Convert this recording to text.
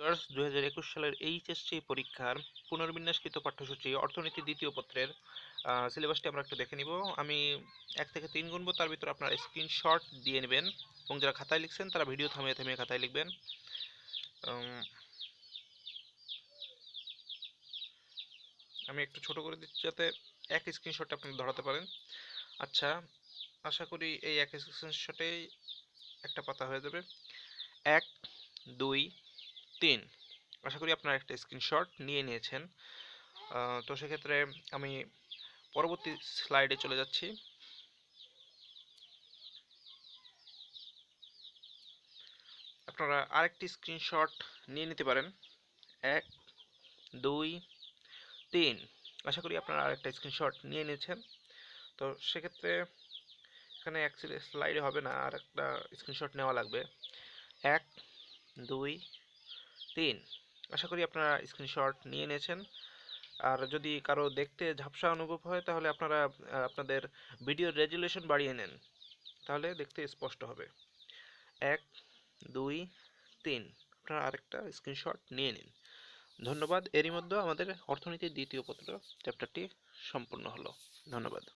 Viewers দু হাজার একুশ সালের এইচএসসি পরীক্ষার পুনর্বিন্যাসকৃত পাঠ্যসূচি, অর্থনীতি দ্বিতীয় পত্রের সিলেবাসটি আমরা একটু দেখে নিব। আমি এক থেকে তিন গুনবো, তার ভিতরে আপনারা স্ক্রিনশট দিয়ে নেবেন এবং যারা খাতায় লিখছেন, তারা ভিডিও থামিয়ে থামিয়ে খাতায় লিখবেন। আমি একটু ছোট করে দিচ্ছি যাতে এক স্ক্রিনশট আপনি ধরাতে পারেন। আচ্ছা আশা করি এই এক স্ক্রিনশটেই একটা পাতা হয়ে যাবে। এক, দুই তিন। আশা করি আপনারা একটা স্ক্রিনশট নিয়ে নিয়েছেন। তো সেক্ষেত্রে আমি পরবর্তী স্লাইডে চলে যাচ্ছি। আপনারা আরেকটি স্ক্রিনশট নিয়ে নিতে পারেন। এক, দুই, তিন। আশা করি আপনারা আরেকটা স্ক্রিনশট নিয়ে নিয়েছেন। তো সেক্ষেত্রে এখানে এক স্লাইডে হবে না, আর একটা স্ক্রিনশট নেওয়া লাগবে। এক, দুই তিন। আশা করি আপনারা স্ক্রিনশট নিয়ে নিয়েছেন। আর যদি কারও দেখতে ঝাপসা অনুভব হয়, তাহলে আপনারা আপনাদের ভিডিওর রেজুলেশন বাড়িয়ে নেন। তাহলে দেখতে স্পষ্ট হবে। এক, দুই, তিন। আপনারা আরেকটা স্ক্রিনশট নিয়ে নিন। ধন্যবাদ। এরই মধ্যে আমাদের অর্থনীতির দ্বিতীয় পত্র চ্যাপ্টারটি সম্পূর্ণ হলো। ধন্যবাদ।